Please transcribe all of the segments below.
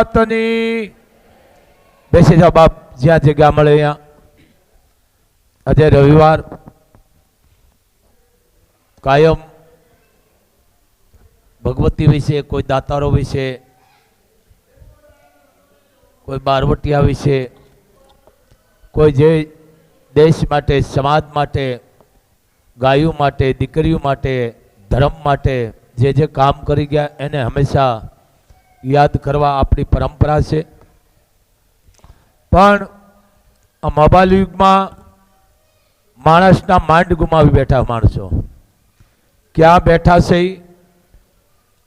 માતની. બેસી જાઓ બાપ, જ્યાં જગ્યા મળે અહીંયા આજે રવિવાર. કાયમ. ભગવતી વિશે, કોઈ દાતારો વિશે, કોઈ બારવટિયા વિશે, કોઈ જે દેશ માટે, સમાજ માટે, ગાયો માટે, દીકરીઓ માટે, ધર્મ માટે, જે જે કામ કરી ગયા, એને હંમેશા યાદ કરવા આપણી પરંપરા છે. પણ આ મોબાઈલ યુગમાં માણસના માંડ ગુમાવી બેઠા માણસો. ક્યાં બેઠા છે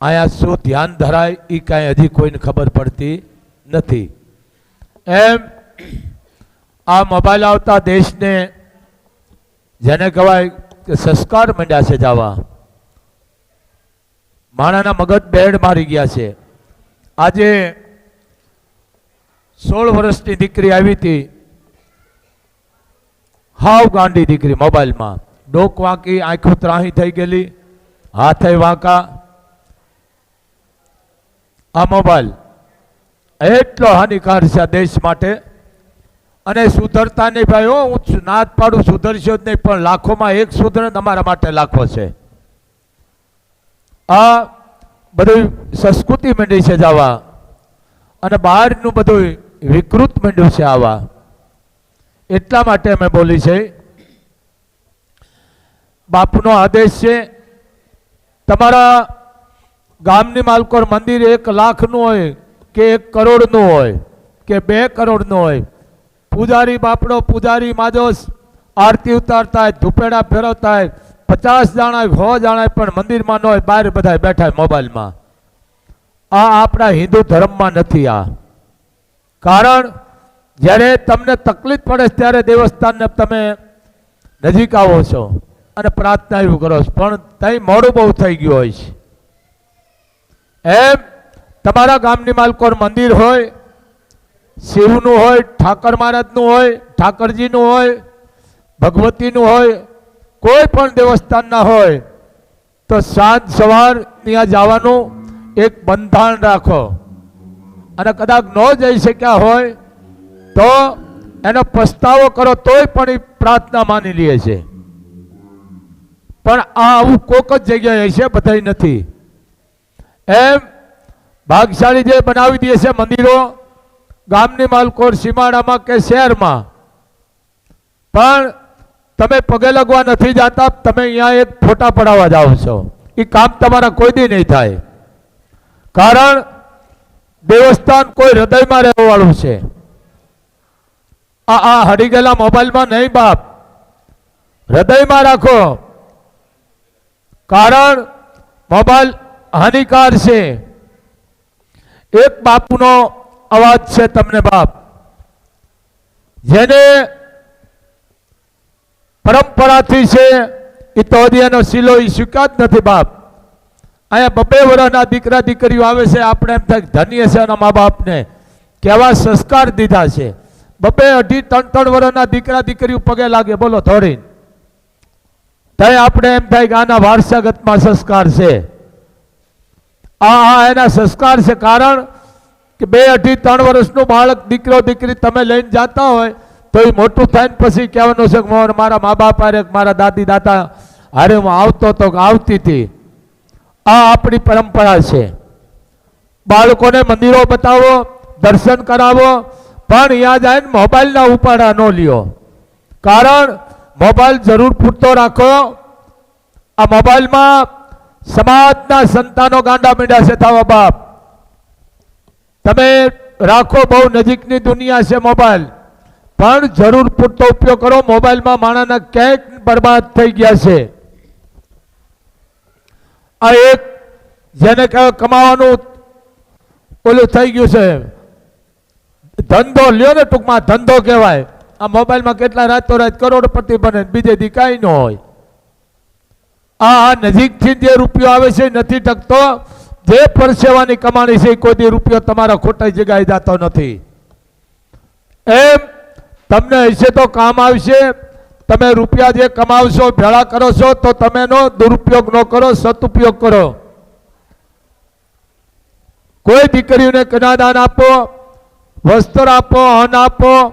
અહીંયા શું ધ્યાન ધરાય એ કાંઈ હજી કોઈને ખબર પડતી નથી. એમ આ મોબાઈલ આવતા દેશને જેને કહેવાય કે સંસ્કાર માંડ્યા છે જવા. માણાના મગજ બેડ મારી ગયા છે. આજે સોળ વર્ષની દીકરી આવી હતી. હાવ ગાંડી દીકરી મોબાઈલમાં. ડોક વાંકી, આંખો ત્રાહી થઈ ગયેલી, હાથે વાંકા. આ મોબાઈલ એટલો હાનિકાર છે દેશ માટે. અને સુધરતા નહીં ભાઈ હો, હું નાદ પાડું, સુધરશો જ નહીં, પણ લાખોમાં એક સુધરે તમારા માટે લાખો છે. આ બધું સંસ્કૃતિ મંડી છે જવા. અને બહારનું બધું વિકૃત મંડ્યું છે આવા. એટલા માટે અમે બોલી છે. બાપુનો આદેશ છે, તમારા ગામની માલકોર મંદિર એક લાખનું હોય કે એક કરોડનું હોય કે બે કરોડનું હોય. પૂજારી બાપડો, પૂજારી માજો આરતી ઉતારતા હોય ધૂપેડા ફેરવતા હોય પચાસ જણા સો જણા પણ મંદિરમાં ન હોય બહાર બધા બેઠા મોબાઈલમાં. આ આપણા હિન્દુ ધર્મમાં નથી આ. કારણ જ્યારે તમને તકલીફ પડે ત્યારે દેવસ્થાનને તમે નજીક આવો છો અને પ્રાર્થના એવું કરો છો. પણ ત્યાં મોડું બહુ થઈ ગયું હોય છે. એમ તમારા ગામની માલકોર મંદિર હોય, શિવનું હોય, ઠાકર મહારાજનું હોય, ઠાકરજીનું હોય, ભગવતીનું હોય કોઈ પણ દેવસ્થાનના હોય, તો સાંજ સવાર ત્યાં જવાનું એક બંધાણ રાખો. અને કદાચ ન જઈ શક્યા હોય, તો એનો પસ્તાવો કરો, તોય પણ એ પ્રાર્થના માની લે છે. પણ આ આવું કોક જ જગ્યાએ છે, બધાય નથી. એમ ભાગશાળી જે બનાવી દે છે મંદિરો, ગામની માલકોર સીમાડામાં કે શહેરમાં, પણ તમે પગે લગવા નથી જાતા તમે અહીંયા એક ફોટા પડાવવા જાઓ છો. એ કામ તમારા કોઈ દી નહીં થાય. કારણ દેવસ્થાન કોઈ હૃદયમાં રહેવા વાળું છે. આ આ હરી ગયેલા મોબાઈલમાં નહીં બાપ. હૃદયમાં રાખો. કારણ મોબાઈલ હાનિકાર છે. એક બાપુનો અવાજ છે તમને બાપ. જેને પરંપરાથી છે, એ તો હજી એનો શીલો એ સ્વીકાર નથી, બાપ. અહીંયા બબે વર્ષના દીકરા દીકરીઓ આવે છે, આપણે એમ થાય ધન્ય છે એના મા બાપને કેવા સંસ્કાર દીધા છે. બબે અઢી, ત્રણ ત્રણ વર્ષના દીકરા દીકરીઓ પગે લાગે, બોલો થોડી તય આપણે એમ થાય કે આના વારસાગતમાં સંસ્કાર છે. આ આ એના સંસ્કાર છે, કારણ કે બે અઢી, ત્રણ વર્ષનું બાળક, દીકરો, દીકરી તમે લઈને જાતા હોય તો એ મોટું થાય ને પછી કહેવાનું છે કે મોર મા બાપ હારે મારા દાદી દાદા હારે હું આવતો તો આવતી હતી. આ આપણી પરંપરા છે. બાળકોને મંદિરો બતાવો, દર્શન કરાવો, પણ અહીંયા જાય મોબાઈલના ઉપાડા ન લ્યો. કારણ મોબાઈલ જરૂર પૂરતો રાખો. આ મોબાઈલમાં સમાજના સંતાનો ગાંડા મીંડા છે થવા બાપ. તમે રાખો બહુ નજીકની દુનિયા છે મોબાઈલ. પણ જરૂર પૂરતો ઉપયોગ કરો, મોબાઈલમાં માણસના ક્યાંક બરબાદ થઈ ગયા છે. આ એક જેને કમાવાનું ઓલું થઈ ગયું છે. ધંધો લ્યો ને ટૂંકમાં, ધંધો કહેવાય. આ મોબાઈલમાં કેટલા રાતો રાત કરોડપતિ બને, બીજે દી કાંઈ ન હોય. આ નજીકથી જે રૂપિયો આવે છે, નથી ટકતો. જે પરસેવાની કમાણી છે કોઈ દી રૂપિયો તમારા ખોટા જગ્યાએ જતો નથી. એમ તમને હશે તો કામ આવશે. તમે રૂપિયા જે કમાવશો, ભેળા કરો છો, તો તમે એનો દુરુપયોગ ન કરો, સદુપયોગ કરો. કોઈ દીકરીઓને કન્યાદાન આપો, વસ્ત્ર આપો, અન્ન આપો,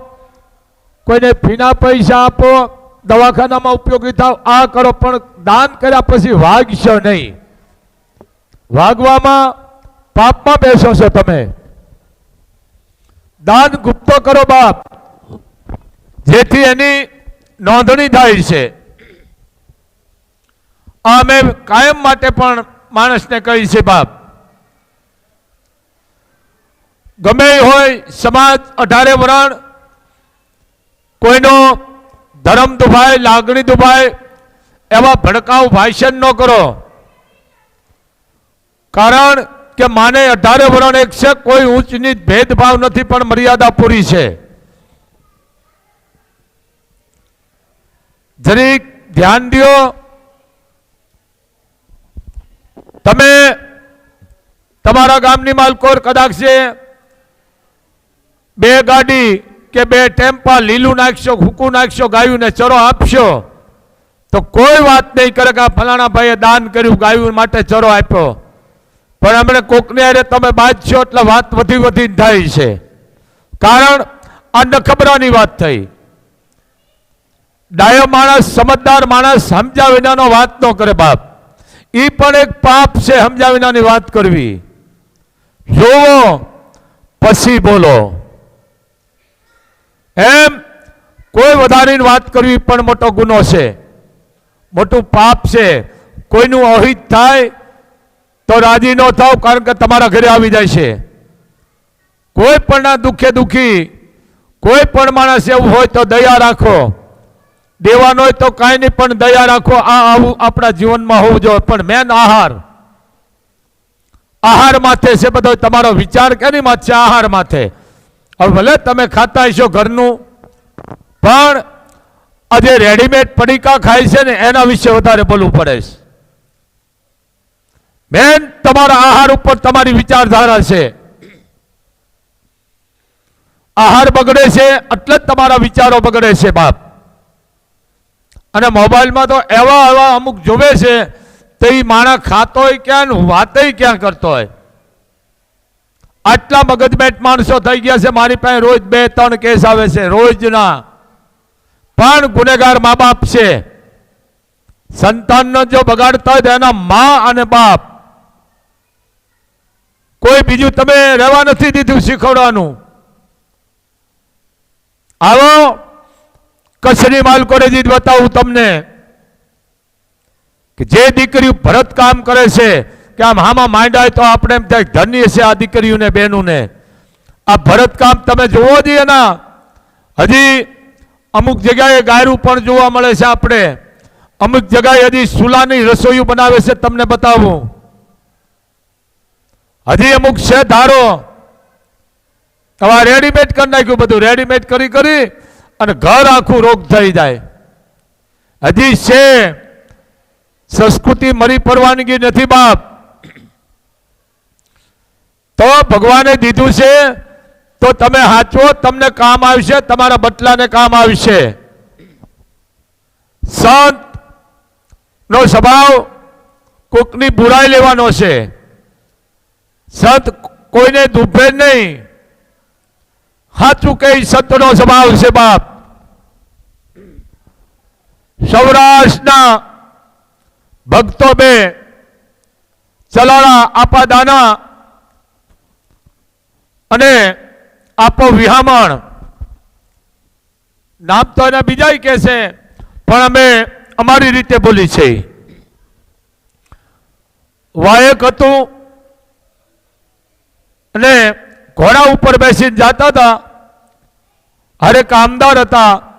કોઈને ફીના પૈસા આપો, દવાખાનામાં ઉપયોગી થાવ, આ કરો, પણ દાન કર્યા પછી વાગશો નહીં. વાગવામાં પાપમાં બેસો છો તમે. દાન ગુપ્તો કરો બાપ. જેથી એની નોંધણી થાય છે. આ અમે કાયમ માટે પણ માણસને કહી છે, બાપ, ગમે હોય સમાજ અઢારે વરણ, કોઈનો ધર્મ દુભાય, લાગણી દુભાય, એવા ભડકાઉ ભાષણ ન કરો. કારણ કે માને અઢારે વરણ એક છે, કોઈ ઊંચ નીચ ભેદભાવ નથી, પણ મર્યાદા પૂરી છે. જરીક ધ્યાન દ્યો. તમે તમારા ગામની માલકોર કદાચ છે બે ગાડી કે બે ટેમ્પા લીલું નાખશો હુકું નાખશો ગાયું ને ચરો આપશો, તો કોઈ વાત નહીં કરે કે આ ફલાણા ભાઈએ દાન કર્યું, ગાયું માટે ચરો આપ્યો. પણ હમણાં કોકને અરે તમે બાંધશો એટલે વાત વધી વધી થાય છે. કારણ આ નખબરાની વાત થઈ. ડાયો માણસ, સમજદાર માણસ સમજ્યા વિનાનો વાત ન કરે બાપ. એ પણ એક પાપ છે સમજ્યા વિનાની વાત કરવી. જોવો, પછી બોલો. એમ કોઈ વધારીને વાત કરવી પણ મોટો ગુનો છે. મોટું પાપ છે. કોઈનું અહિત થાય તો રાજી ન થાવ કારણ કે તમારા ઘરે આવી જાય છે. કોઈ પણના દુઃખે દુઃખી, કોઈ પણ માણસ એવું હોય તો દયા રાખો. દેવાનો હોય તો કાંઈ નહીં, પણ દયા રાખો, આ આવું આપણા જીવનમાં હોવું જોઈએ. પણ મેન આહાર. આહાર માથે છે બધો. તમારો વિચાર કેની માથે? છે આહાર માથે. હવે ભલે તમે ખાતા હશો ઘરનું, પણ આ જે રેડીમેડ પડીકા ખાય છે ને, એના વિશે વધારે બોલવું પડે છે. બેન તમારા આહાર ઉપર તમારી વિચારધારા છે. આહાર બગડે છે એટલે જ તમારા વિચારો બગડે છે બાપ. અને મોબાઈલમાં તો એવા એવા અમુક જોવે છે, તો માણસ ખાતો હોય ક્યાં વાતે ક્યાં કરતો હોય. આટલા મગજમેટ માણસો થઈ ગયા છે, મારી પાસે રોજ બે, ત્રણ કેસ આવે છે, રોજના. પણ ગુનેગાર મા બાપ છે. સંતાનનો જો બગાડતા હોય તો એના મા અને બાપ. કોઈ બીજું તમે રહેવા નથી દીધું શીખવડવાનું. આવો. કચ્છની માલકોડેજી બતાવું તમને કે જે દીકરીઓ ભરત કામ કરે છે, કે આમ હામાં માંડાય તો આપણે એમ થાય ધન્ય છે આ દીકરીઓને, બહેનોને. આ ભરત કામ તમે જોવો જોઈએ ના હજી અમુક જગ્યાએ ગાયરું પણ જોવા મળે છે આપણે. અમુક જગ્યાએ હજી સુલાની રસોઈયું બનાવે છે, તમને બતાવું. હજી અમુક છે ધારો. હવે રેડીમેડ કરી નાખ્યું બધું. રેડીમેડ કરી કરી. અને ઘર આખું રોગ થઈ જાય. હજી છે સંસ્કૃતિ મરી પરવાનગી નથી બાપ. તો ભગવાને દીધું છે, તો તમે હાચવો, તમને કામ આવશે, તમારા બટલાને કામ આવશે. સંત નો સ્વભાવ કોકની બુરાઈ લેવાનો છે. સંત કોઈને દુભે નહીં. સાચું કઈ સંતનો સ્વભાવ છે બાપ. સૌરાષ્ટ્રના ભક્તો બે, ચલાળા આપા દાના અને આપો વિહામણ. નામ તો એના બીજા કહે છે, પણ અમે અમારી રીતે બોલી છે. વાયક હતું અને ઘોડા ઉપર બેસીને જતા હતા. હરે કામદાર હતા.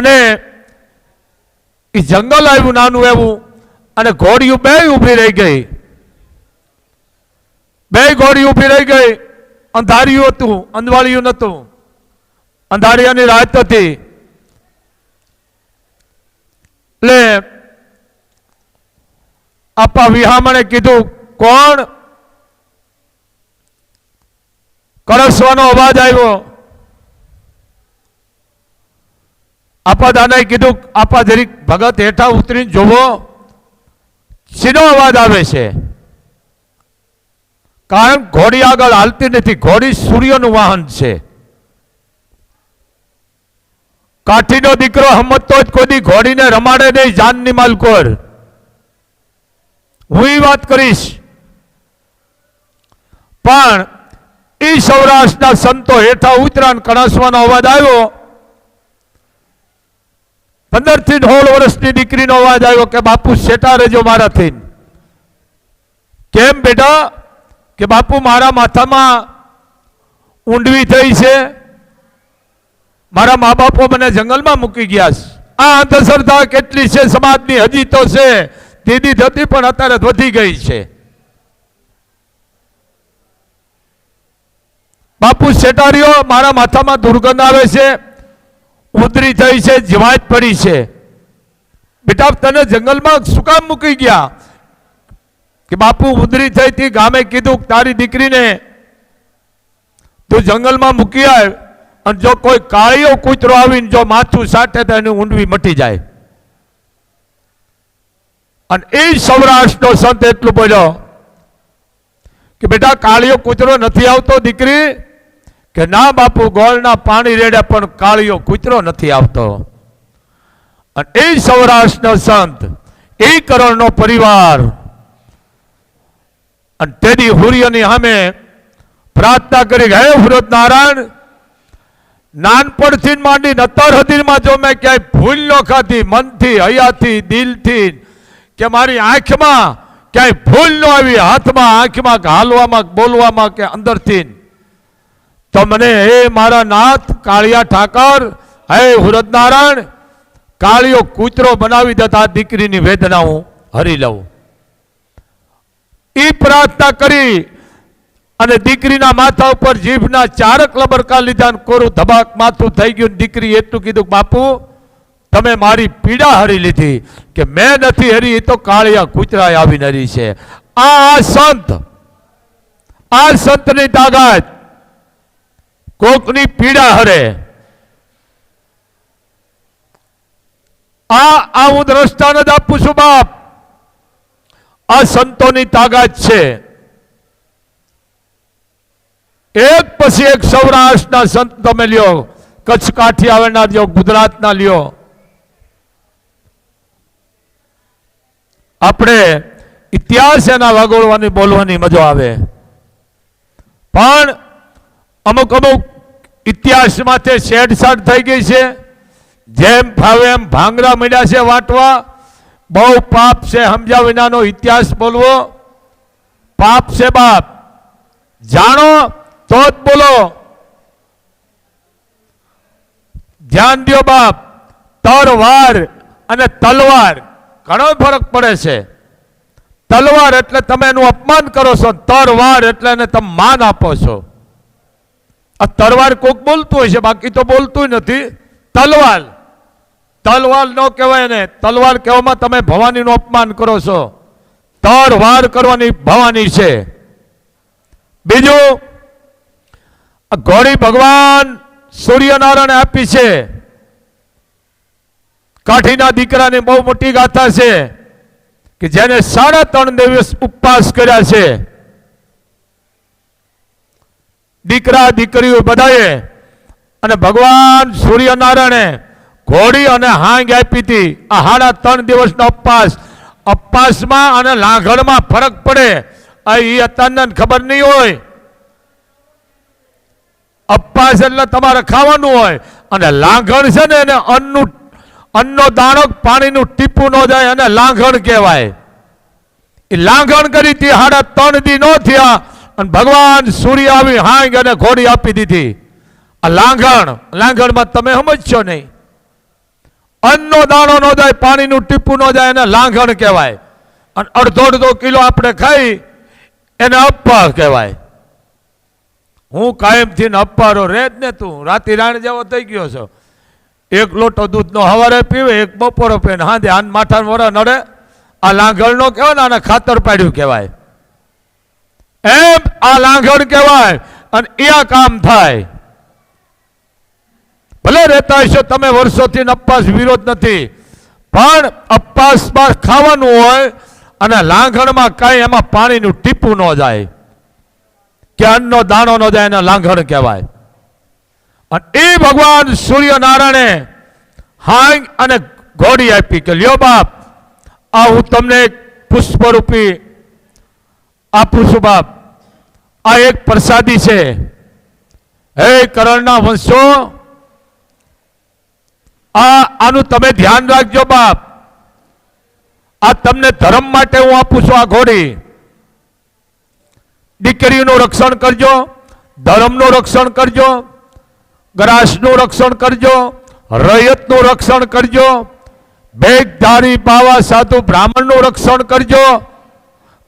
અને એ જંગલ આવ્યું, નાનું એવું, અને ઘોડીયું બે ઊભી રહી ગઈ. બે ઘોડી ઊભી રહી ગઈ. અંધારિયું હતું અંધવાળિયું નહોતું. અંધારિયાની રાત હતી. એટલે આપા વિહામણે કીધું, કોણ? કરસવાનો અવાજ આવ્યો. આપા દાદાએ કીધું, આપા જરીક ભગત હેઠા ઉતરીને જોવો. સીધો અવાજ આવે છે? કારણ ઘોડી આગળ હાલતી નથી. ઘોડી સૂર્યનું વાહન છે. કાઠીનો દીકરો હમતો જ કોઈ ઘોડીને રમાડે નહીં, જાનની માલકોર હું એ વાત કરીશ. પણ એ સૌરાષ્ટ્રના સંતો હેઠા ઉતરાણ કણસવાનો અવાજ આવ્યો. પંદરથી સોળ વર્ષની દીકરીનો અવાજ આવ્યો કે, બાપુ શેટા રહેજો મારાથી. કેમ બેટા? કે બાપુ, મારા માથામાં ઊંડવી થઈ છે. મારા મા બાપો મને જંગલમાં મૂકી ગયા છે. આ અંધશ્રદ્ધા કેટલી છે સમાજની? હજી તો છે. દીદી થતી પણ અત્યારે વધી ગઈ છે. બાપુ શેટારીઓ મારા માથામાં દુર્ગંધ આવે છે. ઉધરી થઈ છે, જીવાત પડી છે. બેટા તને જંગલમાં શું કામ મૂકી ગયા? કે બાપુ ઉધરી થઈ હતી, ગામે કીધું, તારી દીકરીને તું જંગલમાં મૂકી આવ અને જો કોઈ કાળીઓ કૂતરો આવીને જો માથું સાટે તો એની ઊંડવી મટી જાય. અને એ સૌરાષ્ટ્રનો સંત એટલું બોલ્યો કે બેટા કાળીઓ કૂતરો નથી આવતો, દીકરી. કે ના બાપુ, ગોળના પાણી રેડે પણ કાળિયો કૂતરો નથી આવતો. અને એ સૌરાષ્ટ્રનો સંત, એ કરોડનો પરિવાર. અને તેની હુર્યની સામે પ્રાર્થના કરી હે વૃદ્ધ નારાયણ નાનપણથી માંડી નતર હદીમાં જો મેં ક્યાંય ભૂલ ન ખાધી, મનથી, હૈયાથી, દિલથી કે મારી આંખમાં ક્યાંય ભૂલ ન આવી, હાથમાં, આંખમાં હાલવામાં બોલવામાં કે અંદરથી તો મને હે મારા નાથ, કાળિયા ઠાકર, હે હુરદનારાયણ કાળિયો કૂતરો બનાવી દેતા દીકરીની વેદના હું હરી લઉં. એ પ્રાર્થના કરી અને દીકરીના માથા ઉપર જીભના ચારક લબરકા લીધા કોરું ધબાક માથું થઈ ગયું. દીકરી એટલું કીધું, બાપુ, તમે મારી પીડા હરી લીધી. કે મેં નથી હરી એ તો કાળિયા કૂતરાએ આવીને હરી છે. આ સંત, આ સંતની તાકાત કોકની પીડા હરે. આ આ હું દ્રષ્ટાન જ આપું છું, બાપ. આ સંતોની તાકાત છે. એક પછી એક સૌરાષ્ટ્રના સંત તમે લ્યો કચ્છ કાઠિયાવાડના લ્યો, ગુજરાતના લ્યો. આપણે ઇતિહાસ એના વગોળવાની બોલવાની મજા આવે. પણ અમુક અમુક ઇતિહાસમાં તે છેડછાડ થઈ ગઈ છે. જેમ ફાવે એમ ભાંગરા મળ્યા છે વાટવા. બહુ પાપ છે સમજ્યા વિનાનો ઇતિહાસ બોલવો. પાપ છે બાપ. જાણો તો જ બોલો. ધ્યાન દ્યો બાપ. તરવાર અને તલવાર. ઘણો ફરક પડે છે. તલવાર એટલે તમે એનું અપમાન કરો છો, તરવાર એટલે એને તમે માન આપો છો. આ તલવાર કોક બોલતું હોય છે, બાકી તો બોલતું નથી. તલવાર. તલવાર ન કહેવાય ને તલવાર કહેવામાં તમે ભવાનીનું અપમાન કરો છો. તરવાર કરવાની ભવાની છે. બીજું ઘોડી ભગવાન સૂર્યનારાયણ આપી છે. કાઠીના દીકરાની બહુ મોટી ગાથા છે કે જેને સાડા ત્રણ દિવસ ઉપવાસ કર્યા છે. દીકરા દીકરીઓ બધાએ અને ભગવાન સૂર્યનારાયણે ઘોડી અને હાંગ આપી હતી. આ સાડા ત્રણ દિવસનો અપાસ અપાસમાં અને લાંઘણમાં ફરક પડે. આ એ અત્યારને ખબર નહીં હોય. અપાસ એટલે તમારે ખાવાનું હોય. અને લાંઘણ છે ને એને અન્નનું અન્નનો દાણો પાણીનું ટીપું ન જાય અને લાંઘણ કહેવાય. એ લાંઘણ કરી હતી હાડા ત્રણ દી ન થયા. અને ભગવાન સૂર્ય આવી હાંગ અને ઘોડી આપી દીધી. આ લાંઘણ, લાંઘણમાં તમે સમજશો નહીં. અન્નનો દાણો ન જાય, પાણીનું ટીપું ન જાય, એને લાંઘણ કહેવાય. અને અડધો અડધો કિલો આપણે ખાઈ, એને અપ્પા કહેવાય. હું કાયમથી અપ્પારો રહે જ ને તું, રાતી રાણ જેવો થઈ ગયો છો. એક લોટો દૂધનો હવારે પીવે, એક બપોરો પીને હાંધે આન માથા વરા નડે. આ લાંઘણનો કહેવાય ને આને ખાતર પાડ્યું કહેવાય. એમ આ લાંઘણ કહેવાય અને એ આ કામ થાય. ભલે રહેતા હશો, તમે વર્ષોથી અપાસ વિરોધ નથી, પણ અપવાસમાં ખાવાનું હોય અને લાંઘણમાં કાંઈ એમાં પાણીનું ટીપું ન જાય. કે અન્નનો દાણો ન જાય એને લાંઘણ કહેવાય. અને એ ભગવાન સૂર્યનારાયણે હાંગ અને ઘોડી આપી કે, લ્યો બાપ, આ હું તમને પુષ્પરૂપી આપું છું બાપ. આ એક પ્રસાદી છે. હે કરણના વંશો, આ, આનું તમે ધ્યાન રાખજો બાપ. આ તમને ધર્મ માટે હું આપું છું આ ઘોડી. દીકરીનું રક્ષણ કરજો, ધર્મનું રક્ષણ કરજો, ગ્રાસનું રક્ષણ કરજો, રયતનું રક્ષણ કરજો ભેગધારી બાવા સાધુ, બ્રાહ્મણનું રક્ષણ કરજો.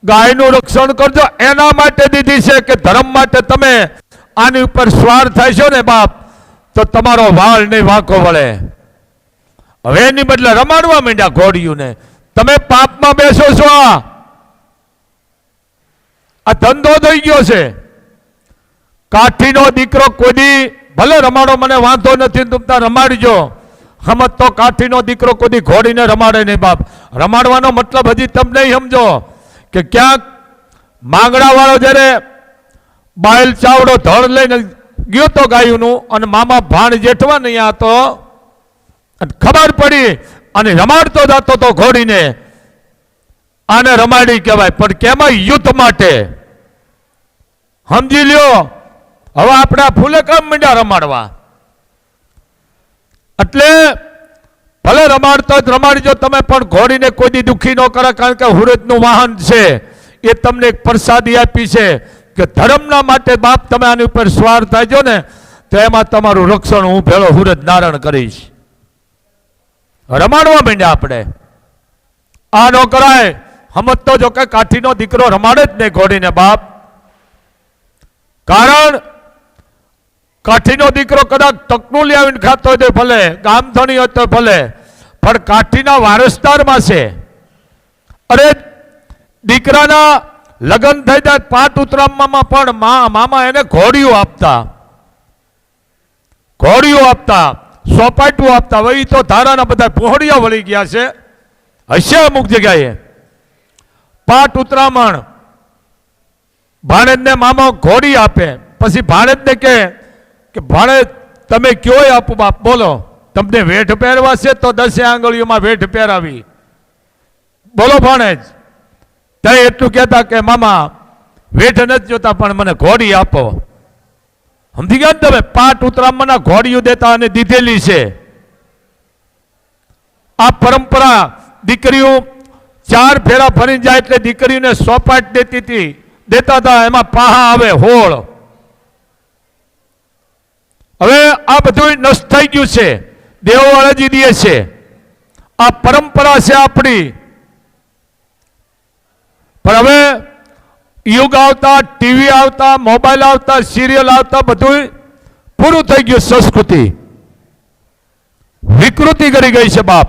ગાયનું રક્ષણ કરજો. એના માટે દીધી છે કે ધર્મ માટે તમે આની ઉપર સ્વાર થાય છો ને બાપ, તો તમારો વાળ નહીં વાંકો વળે. હવે એની બદલે રમાડવા માંડ્યા ઘોડિયુંને તમે પાપમાં બેસો છો આ. ધંધો થઈ ગયો છે. કાઠીનો દીકરો કોદી, ભલે રમાડો, મને વાંધો નથી તુમતા રમાડજો. હમત તો કાઠીનો દીકરો કોદી ઘોડીને રમાડે નહીં બાપ. રમાડવાનો મતલબ હજી તમને સમજો. કે ક્યાંક માંગડા વાળો જ્યારે બાયલ ચાવડો ધડ લઈને ગયો તો ગાયુંનું અને મામા ભાણ જેઠવા નહીં અને ખબર પડી અને રમાડતો જતો તો ઘોડીને. આને રમાડી કહેવાય, પણ કેમાં યુદ્ધ માટે? સમજી લ્યો, હવે આપણે ફૂલે કામ મીંડા રમાડવા. એટલે ભલે રમાડતો જ રમાડજો તમે પણ ઘોડીને કોઈ દુઃખી ન કરે, કારણ કે હુરતનું વાહન છે. એ તમને એક પ્રસાદી આપી છે કે ધર્મના માટે બાપ તમે આની ઉપર સ્વાર થાય ને, તો એમાં તમારું રક્ષણ હું ભેળો હુરત નારાયણ કરીશ. રમાડવા માંડ્યા આપણે. આ ન કરાય. હમત તો જો કે કાઠીનો દીકરો રમાડે જ નહીં ઘોડીને બાપ. કારણ કાઠીનો દીકરો કદાચ તકનું લઈ આવીને ખાતો હોય તો ભલે ગામ ધણી હોય તો ભલે, પણ કાઠીના વારસદારમાં છે. અરે, દીકરાના લગ્ન થઈ જાય પાટ ઉતરામમાં પણ મા, મામા એને ઘોડીઓ આપતા. ઘોડીઓ આપતા, સોપાટું આપતા. હવે તો ધારાના બધા પહોળિયા વળી ગયા છે. હશે અમુક જગ્યાએ. પાટ ઉતરામણ. ભાણેજને મામા ઘોડી આપે. પછી ભાણેજને કે કે ભાણેજ તમે કયો આપો બાપ, બોલો. તમને વેઠ પહેરવા છે તો દસે આંગળીઓમાં વેઠ પહેરાવી. બોલો ભાણેજ. તે એટલું કહેતા કે, મામા, વેઠ નથી જોતા, પણ મને ઘોડી આપો. સમજી ગયા તમે? પાટ ઉતરામના ઘોડીઓ દેતા અને દીધેલી છે. આ પરંપરા દીકરીઓ ચાર ફેરા ફરી જાય એટલે દીકરીને સોપાટ દેતી હતી. દેતા હતા, એમાં પાહા આવે, હોળ. હવે આ બધું નષ્ટ થઈ ગયું છે. દેવવાળાજી દે છે. આ પરંપરા છે આપણી. પણ હવે યુગ આવતા, ટીવી આવતા, મોબાઈલ આવતા, સિરિયલ આવતા બધું પૂરું થઈ ગયું સંસ્કૃતિ. વિકૃતિ કરી ગઈ છે બાપ.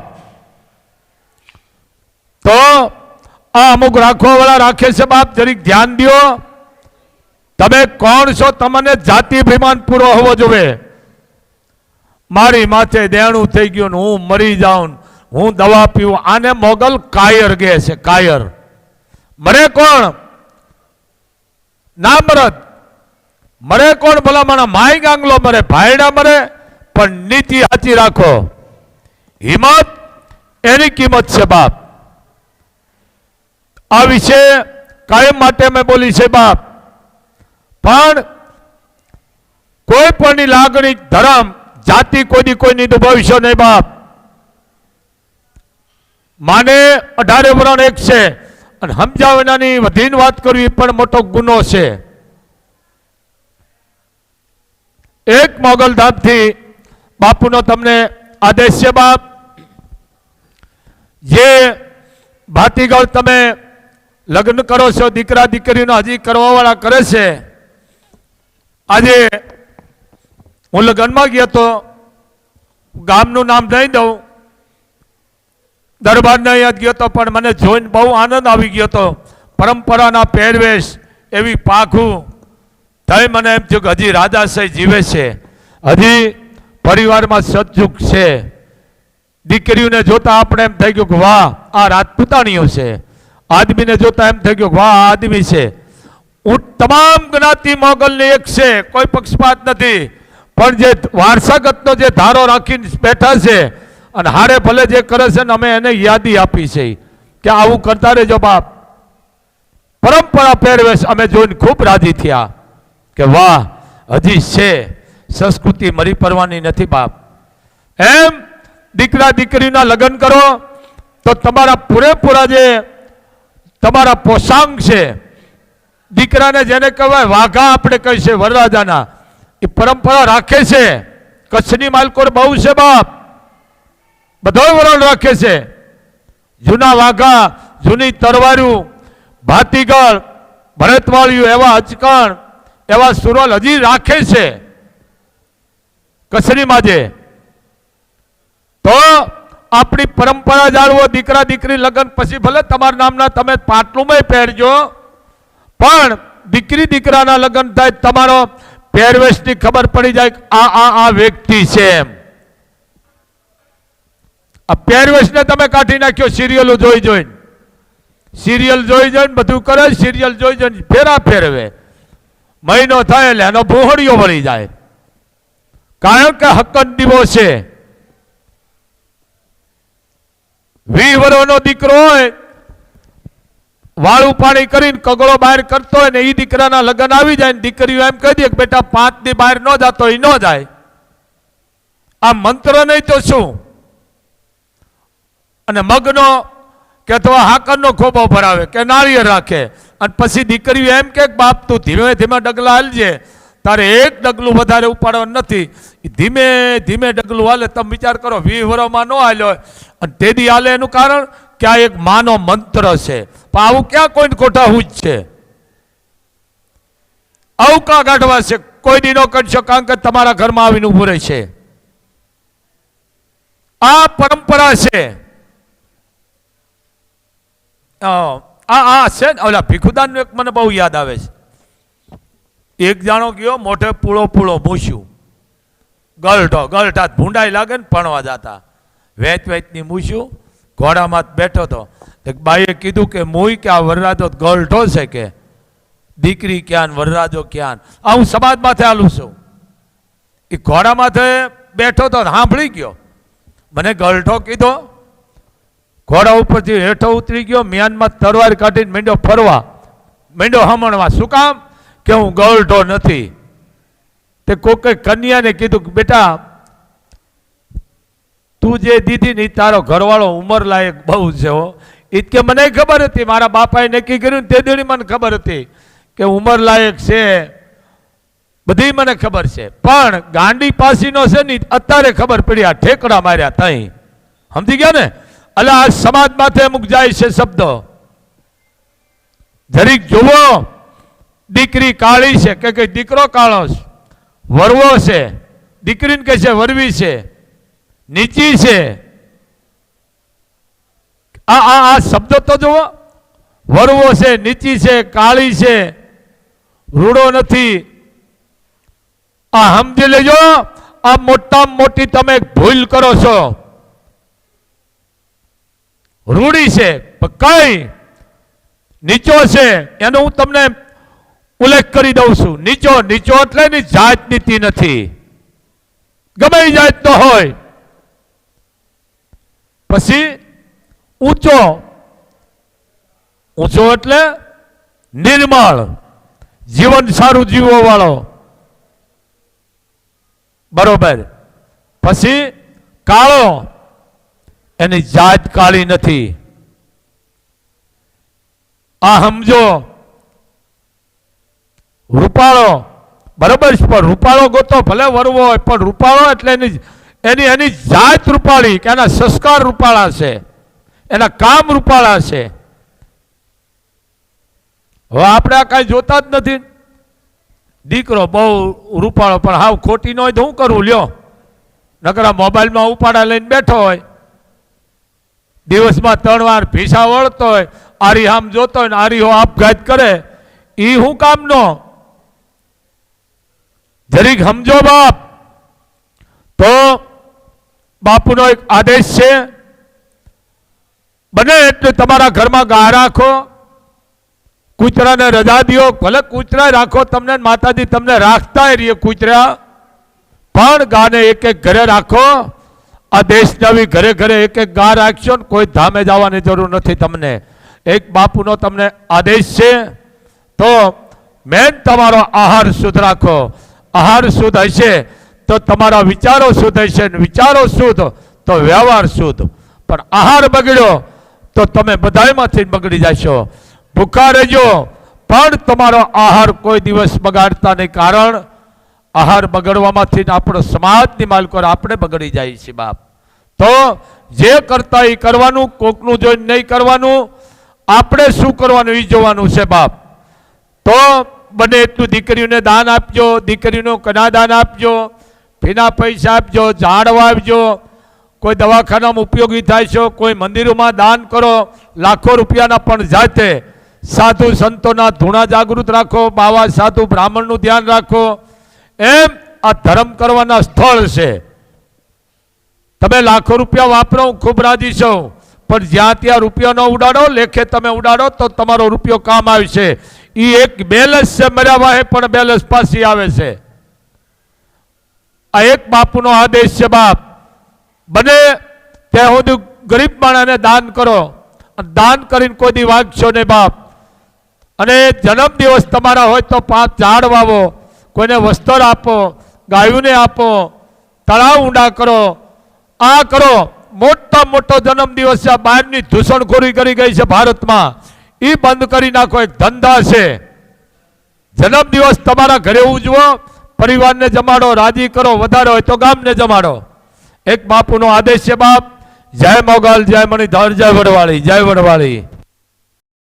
તો આ અમુક રાખવા વાળા રાખે છે બાપ, જરીક ધ્યાન દો તમે કોણ છો, તમને જાતિ અભિમાન પૂરો હોવો જોઈએ. મારી માથે દેણું થઈ ગયું ને હું મરી જાઉં હું દવા પીવું. આને મોગલ કાયર કહે છે, કાયર. મરે કોણ? ના મરત. મરે કોણ? ભલા મારા માય ગાંગલો મરે ભાઈડા મરે, પણ નીતિ સાચી રાખો. હિંમત, એની કિંમત છે બાપ. આ વિશે કાયમ માટે મેં બોલી છે બાપ. પણ કોઈ પણની લાગણી, ધર્મ જાતિ કોઈની કોઈની દુભાવશો નહીં બાપ. માને અઢારે વરણ એક છે અને સમજાવનાની વધીને વાત કરવી પણ મોટો ગુનો છે. એક મોગલધામથી બાપુનો તમને આદેશ છે બાપ. જે ભાતીગળ તમે લગ્ન કરો છો, દીકરા દીકરીનો હજી કરવાવાળા કરે છે. આજે હું લગ્નમાં ગયો તો ગામનું નામ નહીં દઉં. દરબારના યાદ ગયો તો પણ મને જોઈને બહુ આનંદ આવી ગયો તો. પરંપરાના પહેરવેશ એવી પાખું થઈ મને એમ થયું કે હજી રાજાશાહી જીવે છે. હજી પરિવારમાં સજ્જુક છે. દીકરીઓને જોતા આપણે એમ થઈ ગયું કે વાહ, આ રાજપૂતાણીઓ છે. આદમીને જોતા એમ થઈ ગયું વાહ, આ આદમી છે. હું તમામ જ્ઞાતિ મોગલની એક છે, કોઈ પક્ષપાત નથી. પણ જે વારસાગતનો જે ધારો રાખીને બેઠા છે અને હારે ભલે જે કરે છે ને અમે એને યાદી આપી છે કે આવું કરતા રહેજો બાપ. પરંપરા પહેરવેશ અમે જોઈને ખૂબ રાજી થયા કે વાહ, હજી છે. સંસ્કૃતિ મરી પડવાની નથી બાપ. એમ દીકરા દીકરીના લગ્ન કરો તો તમારા પૂરેપૂરા જે તમારા પોષાંગ છે, દીકરાને જેને કહેવાય વાઘા આપણે કહી છે વરરાજાના એ પરંપરા રાખે છે. કચ્છની માલકોર બહુ છે બાપ. બધો વરણ રાખે છે. જૂના વાઘા, જૂની તરવાર્યું ભાતીગળ ભરતવાળિયું એવા અચકણ એવા સુરલ હજી રાખે છે. કચ્છની માજે. તો આપણી પરંપરા જાળવો, દીકરા, દીકરી લગ્ન પછી ભલે તમારા નામના તમે પાટલુંમાં પહેરજો, પણ દીકરી, દીકરાના લગ્ન થાય, તમારો પહેરવેશની ખબર પડી જાય આ આ આ વ્યક્તિ છે એમ. આ પહેરવેશને તમે કાઢી નાખ્યો, સિરિયલો જોઈ જોઈને. સિરિયલ જોઈ જોઈને બધું કરે, સિરિયલ જોઈ જોઈને ફેરા ફેરવે. મહિનો થાય એટલે એનો ભોહળીઓ વળી જાય. કારણ કે હકન દીવો છે. વી વર્ષનો દીકરો હોય વાળું ઉપાડી કરીને કગળો બહાર કરતો હોય ને એ દીકરાના લગ્ન આવી જાય ને દીકરીઓ એમ કહી દે કે બેટા, પાંચની બહાર ન જાતો એ ન જાય. આ મંત્ર નહીં તો શું? અને મગનો કે તો હાકરનો ખોબો ભરાવે કે નાળિયેર રાખે. અને પછી દીકરીઓ એમ કે, બાપ, તું ધીમે ધીમે ડગલા હાલજે. તારે એક ડગલું વધારે ઉપાડવાનું નથી. ધીમે ધીમે ડગલું હાલે, તમે વિચાર કરો વી વરોમાં ન હાલ્યો અને તેદી હાલે એનું કારણ કે એક માનો મંત્ર છે? પણ આવું ક્યાં કોઈને કોઠાવું જ છે? આવું કાં કાઢવા છે. કોઈ દી ન કરશો કારણ કે તમારા ઘરમાં આવીને ઊભું રહેશે આ પરંપરા છે. આ આ છે ને, ઓલા ભીખુદાનનું એક મને બહુ યાદ આવે છે. એક જાણો ગયો મોઢે પૂળો પૂળો મૂછ્યું. ગલઢો ગલઢા ભૂંડાઈ લાગે ને ભણવા જતા. વેચ વેચની મૂછ્યું. ઘોડામાં બેઠો હતો. બાઈએ કીધું કે મુય કે આ વરરાજો ગલઢો છે કે? દીકરી ક્યાં વરરાજો ક્યાં આ હું સમાજ માથે આલું છું. એ ઘોડા બેઠો તો સાંભળી ગયો. મને ગલઢો કીધો. ઘોડા ઉપરથી હેઠો ઉતરી ગયો, મ્યાનમાં તરવાર કાઢીને મીંડો ફરવા. મીંડો હમણવા. શું કામ? કે હું ગળઢો નથી. તે કોકે કન્યાને કીધું કે, બેટા તું જે દીધી ને તારો ઘરવાળો ઉંમર લાયક બહુ છે હો. ઈ કે મને ખબર હતી, મારા બાપાએ નક્કી કર્યું તે દેણી મને ખબર હતી કે ઉંમર લાયક છે. બધી મને ખબર છે. પણ ગાંડી પાસીનો છે ને અત્યારે ખબર પડી આ ઠેકડા માર્યા તઈ. સમજી ગયા ને? એટલે આ સમાજ માથે અમુક જાય છે શબ્દો. જરીક જુઓ, દીકરી કાળી છે. કે કે દીકરો કાળો છે? વરવો છે. દીકરીને કહે છે, વરવી છે. નીચી છે. આ આ આ શબ્દો તો જુઓ. વરવો છે, નીચી છે, કાળી છે. રૂડો નથી. આ સમજી લેજો, આ મોટામાં મોટી તમે ભૂલ કરો છો. રૂડી છે કઈ નીચો છે, એનો હું તમને ઉલ્લેખ કરી દઉં છું. નીચો નીચો એટલે જાત નીતિ નથી. ગમે જાત જાતનો હોય. પછી ઊંચો. ઊંચો એટલે નિર્મળ. જીવન સારું જીવવા વાળો. બરોબર. પછી કાળો. એની જાત કાળી નથી. આ સમજો. રૂપાળો. બરોબર પણ રૂપાળો ગોતો, ભલે વરવો હોય, પણ રૂપાળો એટલે એની એની એની જાત રૂપાળી, કે એના સંસ્કાર રૂપાળા છે, એના કામ રૂપાળા છે. હવે આપણે આ કાંઈ જોતા જ નથી. દીકરો બહુ રૂપાળો, પણ હાવ ખોટી ન હોય તો હું કરું, લ્યો. નકરા મોબાઈલમાં ઉપાડા લઈને બેઠો હોય. દિવસમાં ત્રણ વાર ભીસા વળતો હોય, આરી આમ જોતો હોય ને આરીહો આપઘાત કરે એ શું કામનો? જરીક સમજો બાપ. તો બાપુનો એક આદેશ છે. બને એટલે તમારા ઘરમાં ગા રાખો, કૂતરાને રજા દ્યો ભલે કૂતરા રાખો, તમને માતાજી તમને રાખતા રહીએ કૂતરા, પણ ગાને એક એક ઘરે રાખો. આ દેશના બી ઘરે ઘરે એક એક ગા રાખશો ને કોઈ ધામે જવાની જરૂર નથી તમને. એક બાપુનો તમને આદેશ છે. તો મેન તમારો આહાર શુદ્ધ રાખો. આહાર શુદ્ધ હશે. તો તમારા વિચારો શુદ્ધ ને વિચારો શુદ્ધ, તો વ્યવહાર શુદ્ધ. પણ આહાર બગડ્યો, તો તમે બધાયમાંથી બગડી જશો. ભૂખા રહેજો, પણ તમારો આહાર કોઈ દિવસ બગાડતા નહીં. કારણ, આહાર બગડવામાંથી આપણો સમાજની માલકો આપણે બગડી જાય છે બાપ. તો જે કરતા એ કરવાનું, કોકનું જોઈને નહીં કરવાનું, આપણે શું કરવાનું એ જોવાનું છે બાપ. તો બને એટલું દીકરીઓને દાન આપજો દીકરીનું દાન આપજો ફીના પૈસા આપજો, ઝાડવા આપજો. કોઈ દવાખાનામાં ઉપયોગી થાય છે, કોઈ મંદિરોમાં દાન કરો, લાખો રૂપિયાના પણ જાતે. સાધુ સંતોના ધૂણા જાગૃત રાખો, બાવા સાધુ બ્રાહ્મણનું ધ્યાન રાખો. એમ આ ધર્મ કરવાના સ્થળ છે. તમે લાખો રૂપિયા વાપરો ખૂબ રાજી છું. પણ જ્યાં ત્યાં રૂપિયા ન ઉડાડો, લેખે તમે ઉડાડો, તો તમારો રૂપિયો કામ આવશે. એ એક બેલેન્સ છે મર્યા વાહે પણ બેલેન્સ પાછી આવે છે. આ એક બાપુનો આદેશ છે, બાપ. બને ત્યાં સુધી ગરીબ માણસને દાન કરો. દાન કરીને કોઈ દી વાંચશો ને બાપ. અને જન્મદિવસ તમારા હોય તો પાંચ ઝાડ વાવો, કોઈને વસ્ત્ર આપો, ગાયોને આપો, તળાવ ઊંડા કરો. આ કરો. મોટા મોટો જન્મદિવસ છે, આ બહારની ધૂસણખોરી કરી ગઈ છે ભારતમાં. એ બંધ કરી નાખો, એક ધંધા છે. જન્મદિવસ તમારા ઘરે ઉજવો પરિવારને જમાડો, રાજી કરો, વધારે હોય તો ગામને જમાડો. એક બાપુનો આદેશ છે, બાપ, જય મોગલ, જય મણિધર, જય વડવાળી જય વડવાળી.